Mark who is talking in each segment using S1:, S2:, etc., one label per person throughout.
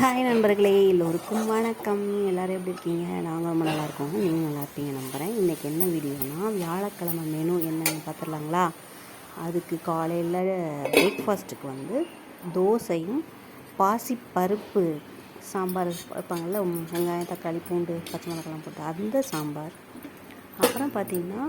S1: Hi நண்பர்களே எல்லோருக்கும் வணக்கம். எல்லோரும் எப்படி இருக்கீங்க? நாங்கள் ரொம்ப நல்லா இருக்கோம். நீங்கள் நல்லா இருப்பீங்க நம்புகிறேன் இன்றைக்கி என்ன வீடியோனா வியாழக்கிழமை மெனு என்னன்னு பார்த்துடலாங்களா? அதுக்கு காலையில் பிரேக்ஃபாஸ்ட்டுக்கு வந்து தோசையும் பாசி பருப்பு சாம்பார் வைப்பாங்கள்ல வெங்காயம் தக்காளி பூண்டு பச்சை மிளகாலாம் போட்டு அந்த சாம்பார். அப்புறம் பார்த்திங்கன்னா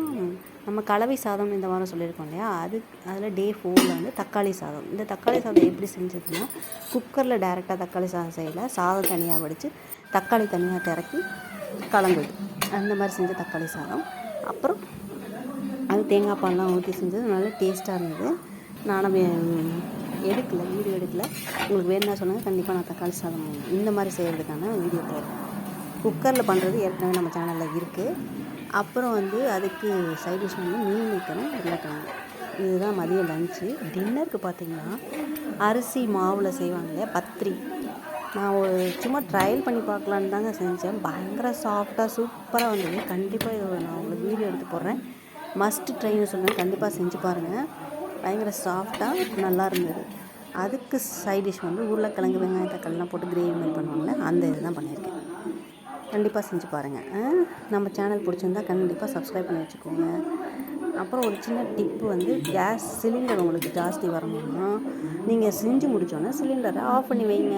S1: நம்ம கலவை சாதம் இந்த வாரம் சொல்லியிருக்கோம் இல்லையா? அது அதில் டே ஃபோரில் வந்து தக்காளி சாதம். இந்த தக்காளி சாதம் எப்படி செஞ்சதுன்னா குக்கரில் டேரெக்டாக தக்காளி சாதம் செய்யலை. சாதம் தனியாக வடித்து தக்காளி தனியாக திறக்கி கலந்தது அந்த மாதிரி செஞ்ச தக்காளி சாதம். அப்புறம் அது தேங்காய் பால்லாம் ஊற்றி செஞ்சது நல்லா டேஸ்ட்டாக இருந்தது. நானும் எடுக்கலை எடுக்கல வீடியோ எடுக்கல. உங்களுக்கு வேணும்னா சொன்னாங்க கண்டிப்பாக நான் தக்காளி சாதம் இந்த மாதிரி செய்கிறதுக்கான வீடியோ போடுறேன். குக்கரில் பண்ணுறது ஏற்கனவே நம்ம சேனலில் இருக்குது. அப்புறம் வந்து அதுக்கு சைட் டிஷ் வந்து மீன் வைக்கணும் உருளைக்கிழங்கு இதுதான் மதியம் லஞ்சு. டின்னருக்கு பார்த்தீங்கன்னா அரிசி மாவில் செய்வாங்க இல்லையா பத்திரி. நான் ஒரு சும்மா ட்ரையல் பண்ணி பார்க்கலான்னு தாங்க செஞ்சேன். பயங்கர சாஃப்டாக சூப்பராக வந்தது. கண்டிப்பாக இதை நான் உங்களுக்கு வீடியோ எடுத்து போடுறேன். மஸ்ட் ட்ரைன்னு சொல்லுவேன் கண்டிப்பாக செஞ்சு பாருங்கள் பயங்கர சாஃப்டாக நல்லா இருந்தது. அதுக்கு சைட் டிஷ் வந்து உருளைக்கிழங்கு வெங்காயம் தக்காளிலாம் போட்டு கிரேவி மாதிரி பண்ணுவாங்களே அந்த இதுதான் பண்ணியிருக்கேன். கண்டிப்பாக செஞ்சு பாருங்கள் நம்ம சேனல் பிடிச்சிருந்தா கண்டிப்பாக சப்ஸ்கிரைப் பண்ணி வச்சுக்கோங்க. அப்புறம் ஒரு சின்ன டிப்பு வந்து கேஸ் சிலிண்டர் உங்களுக்கு ஜாஸ்தி வரணும்னா நீங்கள் செஞ்சு முடிச்சோன்னே சிலிண்டரை ஆஃப் பண்ணி வைங்க.